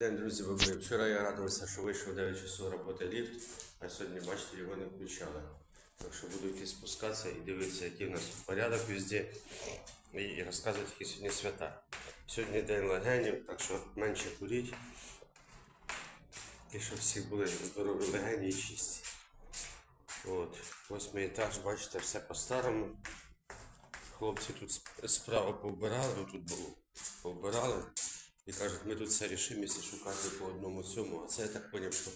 День, друзі, вибори. Вчора я радувався, що вийшов 9 часов роботи ліфт, а сьогодні, бачите, його не включали. Так що буду йти спускатися і дивитися, який у нас порядок везде. І, розказувати, які сьогодні свята. Сьогодні день легенів, так що менше куріть. І щоб всі були здорові легені і чисті. От, восьмий етаж, бачите, все по-старому. Хлопці тут сп- справа повбирали, тут було повбирали. І кажуть, ми тут все рішимо, якщо шукати по одному цьому. А це я так зрозумів, що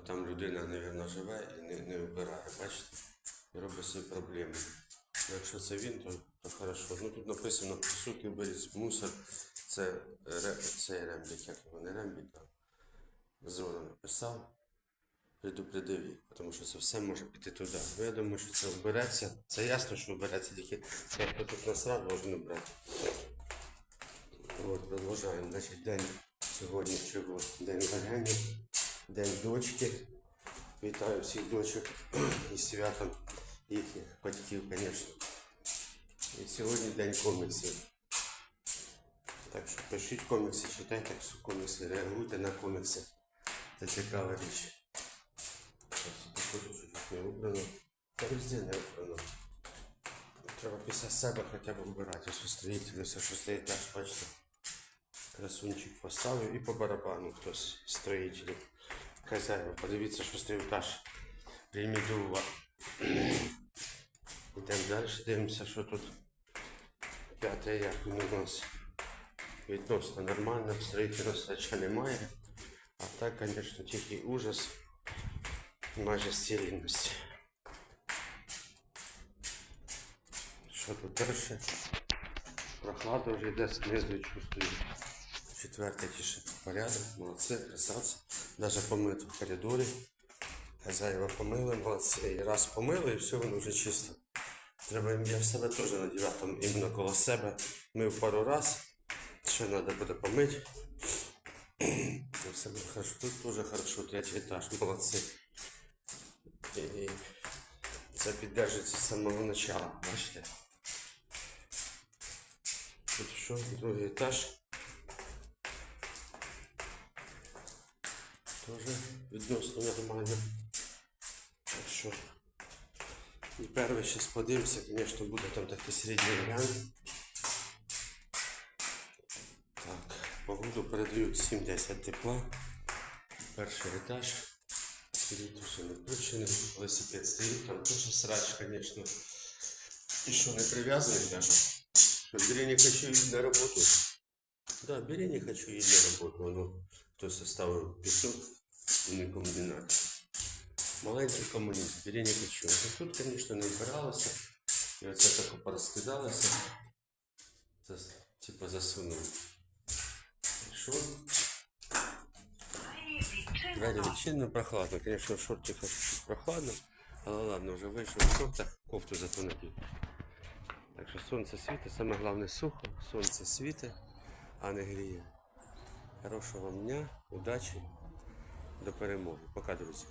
там людина, мабуть, живе і не, не вбирає, бачите? І робить собі проблеми. Якщо це він, то, то хорошо. Ну тут написано суки беріть мусор. Це, ре, це рембік, як його не рембік, а зона написав. Предупредив їх, тому що це все може піти туди. Ну, я думаю, що це вбереться. Це ясно, що вбереться, тільки хто тут насрав, должен брати. От, продовжуємо. Значить, день сьогодні чого? День легенів, день дочки. Вітаю всіх дочок із святом їхніх батьків, звісно. І сьогодні день коміксів. Так що пишіть комікси, читайте комікси, реагуйте на комікси. Це цікава річ. Не убрано. Та везде не убрано. Треба після себе хоча б вбирати. Ось стоїть, все, що стоїть теж, бачите. Красунчик поставив і по барабану хтось з строїтелів. Хазяїва, подивіться, що стоїть етаж. Прийміть до уваги. Йдемо далі, дивимося, що тут п'яте як у нас відносно нормально, строїтельства ще немає. А так, звісно, тільки ужас майже стерильності. Що тут далі? Прохлада вже йде знизу чувствую. Четвертий тише порядок, молодці, красавці. Даже помито в коридорі. Хазяїва помили, молодці. І раз помили, і все, воно вже чисто. Треба я в себе теж на дев'ятому, іменно коло себе. Мив пару раз. Ще треба буде помити. Все буде хорошо. Тут теж хорошо, третій етаж, молодці. І, і це піддержується з самого начала, бачите? Тут що, другий етаж. Тоже відносно нормально. Так що. І перший зараз подивимося, звісно, буде там такий середній варіант. Так, погоду передають 7-10 тепла. Перший етаж. Все не включений, велосипед стоїть, там теж срач, звісно. І що, не прив'язаний? Что, бери, не хочу идти на работу. Да, бери, не хочу идти на работу. Ну, хто составив пісок у комбінат. Маленький комуніст, бери, не. Ну, тут, звісно, не вбиралося. І оце тако порозкидалося. Це, типа засунув. Що? Двері відчинено, прохладно. Звісно, в шортиках прохладно. Але ладно, вже вийшов в шортах, кофту зато. Так що сонце світить, саме головне сухо, сонце світить, а не гріє. Хорошого вам дня, удачі, до перемоги. Пока, друзі.